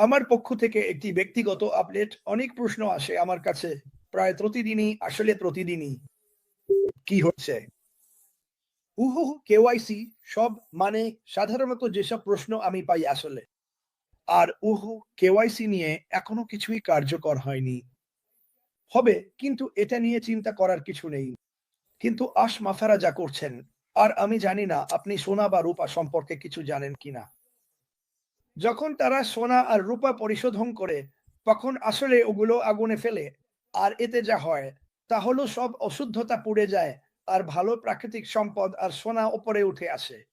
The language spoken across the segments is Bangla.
আমার পক্ষ থেকে একটি ব্যক্তিগত আপডেট অনেক প্রশ্ন আসে আমার কাছে। প্রায় প্রতিদিনই, আসলে প্রতিদিনই। কি হচ্ছে? উহু কেওয়াইসি সব মানে সাধারণত যেসব প্রশ্ন আমি পাই আসলে। আর উহু কেওয়াইসি নিয়ে এখনও কিছুই কার্যকর হয়নি। হবে, কিন্তু এটা নিয়ে চিন্তা করার কিছু নেই। কিন্তু আশ মাফারা যা করছেন, আর আমি জানি না আপনি সোনা বা রূপা সম্পর্কে কিছু জানেন কিনা। যখন তারা সোনা আর রূপা পরিশোধন করে, তখন আসলে ওগুলো আগুনে ফেলে। আর এতে যা হয়, তা হলো সব অশুদ্ধতা পুড়ে যায় আর ভালো প্রাকৃতিক সম্পদ আর সোনা ওপরে উঠে আসে।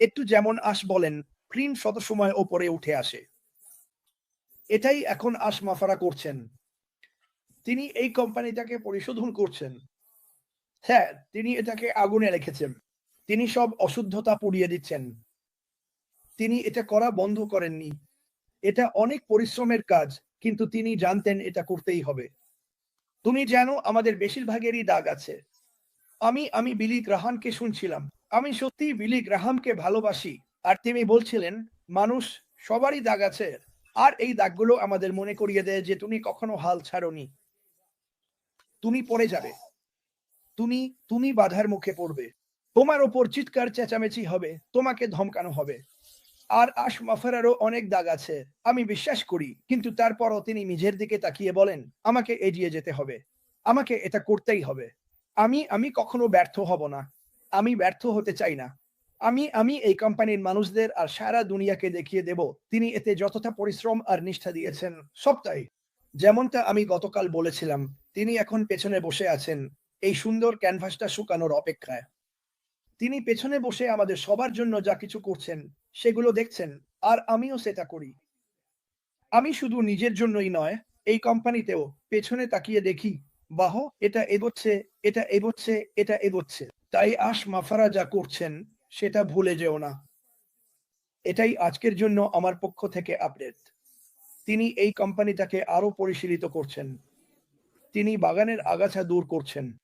একটু যেমন আশ বলেন প্রিন শত সময় ওপরে উঠে আসে। এটাই এখন আশ মাফারা করছেন। তিনি এই কোম্পানিটাকে পরিশোধন করছেন। হ্যাঁ তিনি এটাকে আগুনে রেখেছেন। তিনি সব অশুদ্ধতা পুড়িয়ে দিচ্ছেন। তিনি এটা করা বন্ধ করেননি। এটা অনেক পরিশ্রমের কাজ, কিন্তু তিনি জানতেন এটা করতেই হবে। তুমি জানো, আমাদের বেশিরভাগেরই দাগ আছে। আমি আমি বিলি গ্রাহামকে শুনছিলাম। আমি সত্যি বিলি গ্রাহামকে ভালোবাসি। আর তিনি বলছিলেন, মানুষ, সবারই দাগ আছে। আর এই দাগগুলো আমাদের মনে করিয়ে দেয় যে তুমি কখনো হাল ছাড়নি। তুমি পড়ে যাবে। তুমি তুমি বাধার মুখে পড়বে। তোমার ওপর চিৎকার চেঁচামেচি হবে। তোমাকে ধমকানো হবে। আর আশ মাফারারও অনেক দাগ আছে, আমি বিশ্বাস করি, কিন্তু তারপরও তিনি নিজের দিকে তাকিয়ে বলেন, আমাকে এগিয়ে যেতে হবে, আমাকে এটা করতেই হবে। আমি আমি কখনো ব্যর্থ হব না, আমি ব্যর্থ হতে চাই না। আমি আমি এই কোম্পানির মানুষদের আর সারা দুনিয়াকে দেখিয়ে দেব, তিনি এতে যতটা পরিশ্রম আর নিষ্ঠা দিয়েছেন, সবটাই। যেমনটা আমি গতকাল বলেছিলাম, তিনি এখন পেছনে বসে আছেন, এই সুন্দর ক্যানভাসটা শুকানোর অপেক্ষায়। তিনি পেছনে বসে আমাদের সবার জন্য যা কিছু করছেন, সেগুলো দেখছেন, আর আমিও সেটা করি। আমি শুধু নিজের জন্যই নয়, এই কোম্পানিতেও পেছনে তাকিয়ে দেখি, বাহ, এটা এগোচ্ছে এটা এগোচ্ছে এটা এগোচ্ছে। তাই আশ মাফারা যা করছেন, সেটা ভুলে যেও না। এটাই আজকের জন্য আমার পক্ষ থেকে আপডেট। তিনি এই কোম্পানিটাকে আরও পরিশীলিত করছেন। তিনি বাগানের আগাছা দূর করছেন।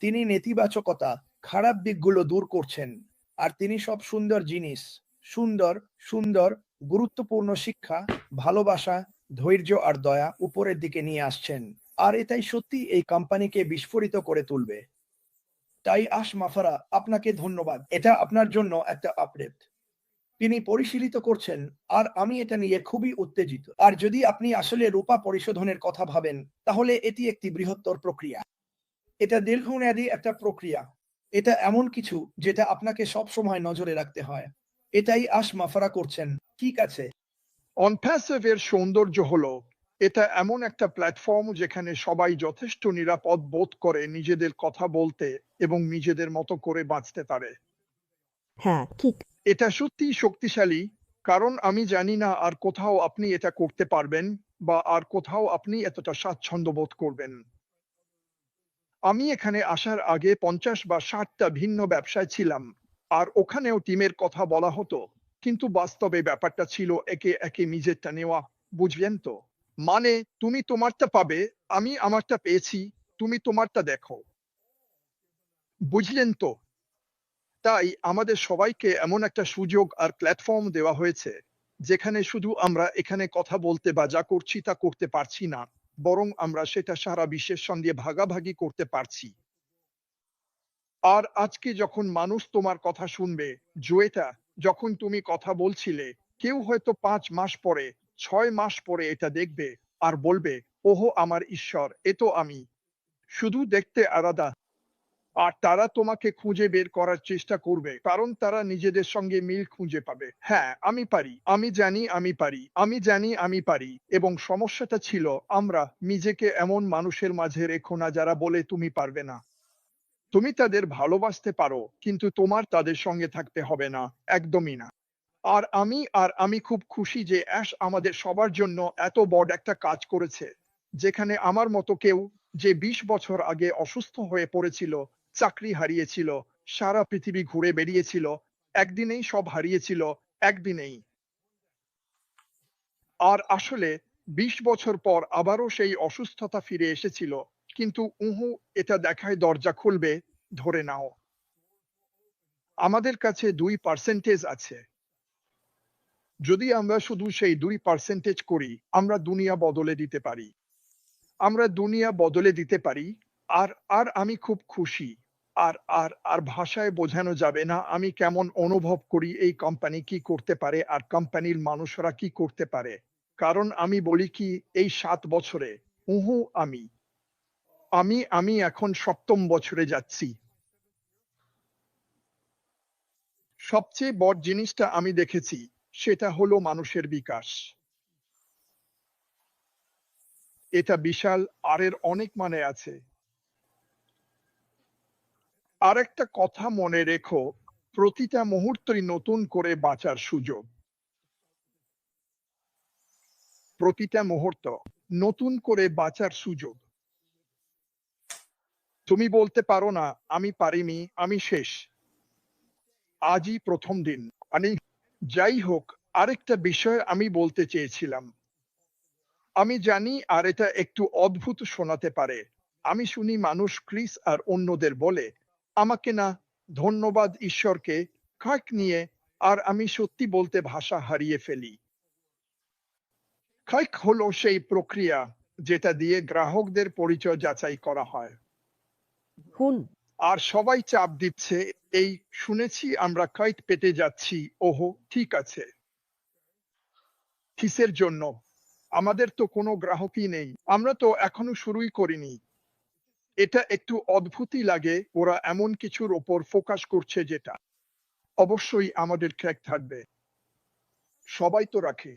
তিনি নেতিবাচকতা খারাপ দিকগুলো দূর করছেন। আর তিনি সব সুন্দর জিনিস। সুন্দর সুন্দর, গুরুত্বপূর্ণ শিক্ষা, ভালোবাসা, ধৈর্য আর দয়া উপরের দিকে নিয়ে আসছেন। আর এটাই সত্যি এই কোম্পানিকে বিস্ফোরিত করে তুলবে। তাই আশ মাফারা, আপনাকে ধন্যবাদ। এটা আপনার জন্য একটা আপডেট তিনি পরিশীলিত করছেন, আর আমি এটা নিয়ে খুবই উত্তেজিত। আর যদি আপনি আসলে রূপা পরিশোধনের কথা ভাবেন, তাহলে এটি একটি বৃহত্তর প্রক্রিয়া। এটা দীর্ঘমেয়াদী একটা প্রক্রিয়া। এটা এমন কিছু যেটা আপনাকে সব সময় নজরে রাখতে হয়। এটাই আশ মাফারা করছেন। ঠিক আছে। অনপ্যাসিভের সৌন্দর্য হলো এটা এমন একটা প্ল্যাটফর্ম যেখানে সবাই যথেষ্ট নিরাপদ বোধ করে নিজেদের কথা বলতে এবং নিজেদের মতো করে বাঁচতে পারে। হ্যাঁ ঠিক। এটা সত্যি শক্তিশালী কারণ আমি জানি না আর কোথাও আপনি এটা করতে পারবেন বা আর কোথাও আপনি এতটা স্বাচ্ছন্দ্য বোধ করবেন। আমি এখানে আসার আগে পঞ্চাশ বা ষাটটা ভিন্ন ব্যবসায় ছিলাম, আর ওখানেও টিমের কথা বলা হতো। কিন্তু বাস্তবে ব্যাপারটা ছিল একে একে নিজেরটা নেওয়া, বুঝলেন তো? মানে তুমি তোমারটা পাবে, আমি আমারটা পেয়েছি, তুমি তোমারটা দেখো। বুঝলেন তো? তাই আমাদের সবাইকে এমন একটা সুযোগ আর প্ল্যাটফর্ম দেওয়া হয়েছে, যেখানে শুধু আমরা এখানে কথা বলতে বা যা করছি তা করতে পারছি না। বরং আমরা সেটা সারা বিশ্বের সঙ্গে ভাগাভাগি করতে পারছি। আর আজকে যখন মানুষ তোমার কথা শুনবে জুয়েটা যখন তুমি কথা বলছিলে, কেউ হয়তো পাঁচ মাস পরে, ছয় মাস পরে এটা দেখবে আর বলবে, ওহো, আমার ঈশ্বর, এ তো আমি। শুধু দেখতে আলাদা। আর তারা তোমাকে খুঁজে বের করার চেষ্টা করবে, কারণ তারা নিজেদের সঙ্গে মিল খুঁজে পাবে। হ্যাঁ আমি পারি। আমি জানি আমি পারি। আমি জানি আমি পারি। এবং সমস্যাটা ছিল, আমরা নিজেকে এমন মানুষের মাঝে রেখো না যারা বলে তুমি পারবে না। তুমি তাদের ভালোবাসতে পারো, কিন্তু তোমার তাদের সঙ্গে থাকতে হবে না। একদমই না। আর আমি আর আমি খুব খুশি যে অ্যাশ আমাদের সবার জন্য এত বড় একটা কাজ করেছে, যেখানে আমার মতো কেউ যে ২০ বছর আগে অসুস্থ হয়ে পড়েছিল চাকরি হারিয়েছিল, সারা পৃথিবী ঘুরে বেরিয়েছিল একদিনেই সব হারিয়েছিল, একদিনেই। আর আসলে ২০ বছর পর আবারও সেই অসুস্থতা ফিরে এসেছিল, কিন্তু উহু, এটা দেখায় দরজা খুলবে, ধরে নাও। আমাদের কাছে দুই পার্সেন্টেজ আছে। যদি আমরা শুধু সেই দুই পার্সেন্টেজ করি, আমরা দুনিয়া বদলে দিতে পারি। আমরা দুনিয়া বদলে দিতে পারি, আর আর আমি খুব খুশি। আর আর আর ভাষায় বোঝানো যাবে না, আমি কেমন অনুভব করি এই কোম্পানি কি করতে পারে আর কোম্পানির মানুষরা কি করতে পারে। কারণ আমি বলি কি, এই সাত বছরে, উহু, আমি। আমি আমি এখন সপ্তম বছরে যাচ্ছি। সবচেয়ে বড় জিনিসটা আমি দেখেছি, সেটা হলো মানুষের বিকাশ। এটা বিশাল আর এর অনেক মানে আছে। আরেকটা কথা মনে রেখো, প্রতিটা মুহূর্তই নতুন করে বাঁচার সুযোগ। প্রতিটা মুহূর্ত নতুন করে বাঁচার সুযোগ। তুমি বলতে পারো না, আমি পারিনি, আমি শেষ। আজই প্রথম দিন। মানে যাই হোক, আরেকটা বিষয় আমি বলতে চেয়েছিলাম। আমি জানি, আর এটা একটু অদ্ভুত শোনাতে পারে। আমি শুনি মানুষ ক্রিস আর অন্যদের বলে আমাকে না ধন্যবাদ ঈশ্বরকে খাক নিয়ে আর আমি সত্যি বলতে ভাষা হারিয়ে ফেলি। খাইক হলো সেই প্রক্রিয়া যেটা দিয়ে গ্রাহকদের পরিচয় যাচাই করা হয়। হুন আর সবাই চাপ দিচ্ছে এই শুনেছি আমরা কাইট পেটে যাচ্ছি ওহো ঠিক আছে। জন্য? আমাদের তো কোনো গ্রাহকই নেই। আমরা তো এখনও শুরুই করিনি। এটা একটু অদ্ভুতই লাগে, ওরা এমন কিছুর ওপর ফোকাস করছে যেটা। অবশ্যই আমাদের ক্র্যাক থাকবে। সবাই তো রাখে।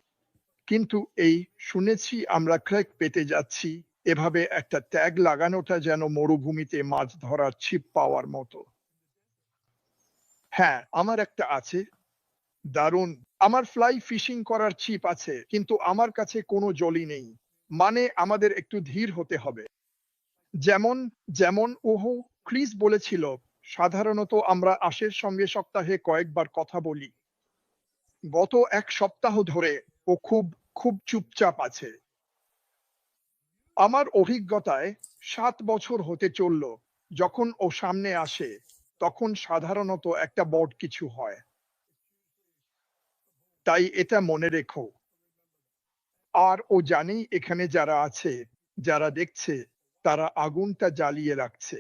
কিন্তু এই শুনেছি আমরা ক্র্যাক পেতে যাচ্ছি, এভাবে একটা ট্যাগ লাগানোটা যেন মরুভূমিতে মাছ ধরার ছিপ পাওয়ার মতো। হ্যাঁ আমার একটা আছে। দারুণ। আমার ফ্লাই ফিশিং করার ছিপ আছে, কিন্তু আমার কাছে কোনো জলই নেই। মানে আমাদের একটু ধীর হতে হবে। যেমন যেমন, ওহো, ক্রিস বলেছিল, সাধারণত আমরা আশের সঙ্গে সপ্তাহে কয়েকবার কথা বলি। গত এক সপ্তাহ ধরে ও খুব খুব চুপচাপ আছে। আমার অভিজ্ঞতায় সাত বছর হতে চলল, যখন ও সামনে আসে, তখন সাধারণত একটা বড় কিছু হয়। তাই এটা মনে রেখো। আর ও জানেই এখানে যারা আছে, যারা দেখছে তারা আগুনটা জ্বালিয়ে রাখছে।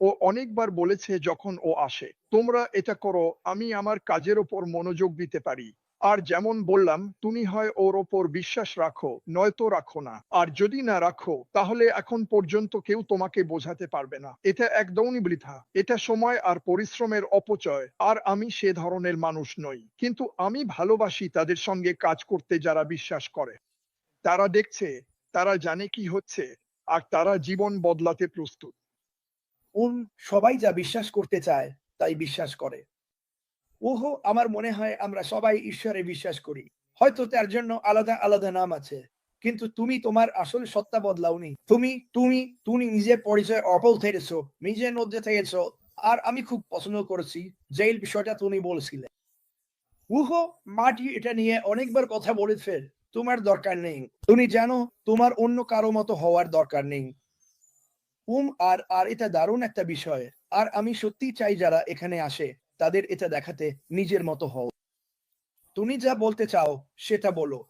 ও অনেকবার বলেছে যখন ও আসে, তোমরা এটা করো, আমি আমার কাজের ওপর মনোযোগ দিতে পারি। আর যেমন বললাম, তুমি হয় ওর ওপর বিশ্বাস রাখো, নয়তো রাখো না। আর যদি না রাখো, তাহলে এখন পর্যন্ত কেউ তোমাকে বোঝাতে পারবে না। এটা একদমই বৃথা। এটা সময় আর পরিশ্রমের অপচয়। আর আমি সে ধরনের মানুষ নই। কিন্তু আমি ভালোবাসি তাদের সঙ্গে কাজ করতে যারা বিশ্বাস করে। তারা দেখছে তারা জানে কি হচ্ছে, আর তারা জীবন বদলাতে প্রস্তুত। উন সবাই যা বিশ্বাস করতে চায়, তাই বিশ্বাস করে। ওহো, আমার মনে হয় আমরা সবাই ঈশ্বরে বিশ্বাস করি। হয়তো তার জন্য আলাদা আলাদা নাম আছে, কিন্তু তুমি তোমার আসল সত্তা বদলাওনি। তুমি তুমি তুমি নিজের পরিচয় অপল থেকেছো নিজের মধ্যে থেকেছো, আর আমি খুব পছন্দ করেছি যেই বিষয়টা তুমি বলছিলে। উহ, মাটি এটা নিয়ে অনেকবার কথা বলে ফের তোমার দরকার নেই। তুমি জানো, তোমার অন্য কারও মতো হওয়ার দরকার নেই। উম, আর আর এটা দারুণ একটা বিষয়। আর আমি সত্যি চাই যারা এখানে আসে, তাদের এটা দেখাতে নিজের মতো হও। তুমি যা বলতে চাও, সেটা বলো।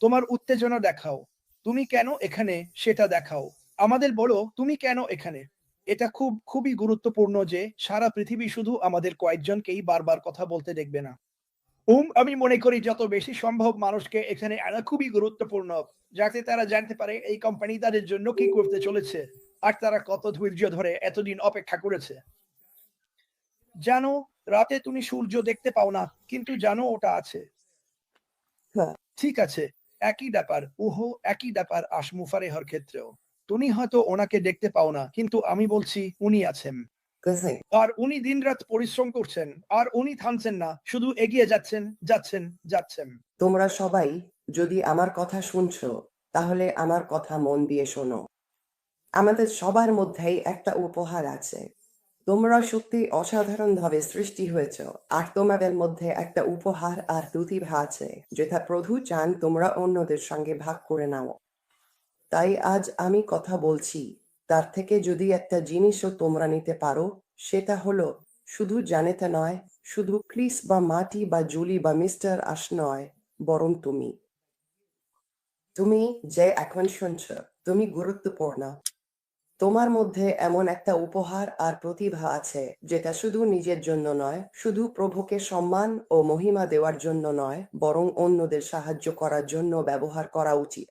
তোমার উত্তেজনা দেখাও। তুমি কেন এখানে, সেটা দেখাও। আমাদের বলো, তুমি কেন এখানে? এটা খুব, খুবই গুরুত্বপূর্ণ যে সারা পৃথিবী শুধু আমাদের কয়েকজনকেই বারবার কথা বলতে দেখবে না। উম আমি মনে করি যত বেশি সম্ভব মানুষকে এখানে আনা খুবই গুরুত্বপূর্ণ যাতে তারা জানতে পারে এই কোম্পানি তাদের জন্য কি করতে চলেছে আর তারা কত ধৈর্য ধরে এতদিন অপেক্ষা করেছে। জানো রাতে তুমি সূর্য দেখতে পাও না কিন্তু জানো ওটা আছে। হ্যাঁ। ঠিক আছে একই ব্যাপার ওহো একই ব্যাপার আশমুফারেহর ক্ষেত্রেও। তুমি হয়তো ওনাকে দেখতে পাও না কিন্তু আমি বলছি উনি আছেন। আর উনি দিনরাত পরিশ্রম করছেন আর উনি থামছেন না শুধু এগিয়ে যাচ্ছেন যাচ্ছেন যাচ্ছেন। তোমরা সবাই যদি আমার কথা শুনছো তাহলে আমার কথা মন দিয়ে শোনো। আমাদের সবার মধ্যেই একটা উপহার আছে। তোমরা সত্যি অসাধারণভাবে সৃষ্টি হয়েছ আর তোমাদের মধ্যে একটা উপহার আর প্রতিভা আছে যেটা প্রভু চান তোমরা অন্যদের সঙ্গে ভাগ করে নাও। তাই আজ আমি কথা বলছি। তার থেকে যদি একটা জিনিসও তোমরা নিতে পারো, সেটা হলো, শুধু জানেতে নয়, শুধু ক্রিস বা মাটি বা জুলি বা মিস্টার আশ নয়, বরং তুমি। তুমি যে এখন শুনছ, তুমি গুরুত্বপূর্ণ। তোমার মধ্যে এমন একটা উপহার আর প্রতিভা আছে, যেটা শুধু নিজের জন্য নয়, শুধু প্রভুকে সম্মান ও মহিমা দেওয়ার জন্য নয়, বরং অন্যদের সাহায্য করার জন্য ব্যবহার করা উচিত।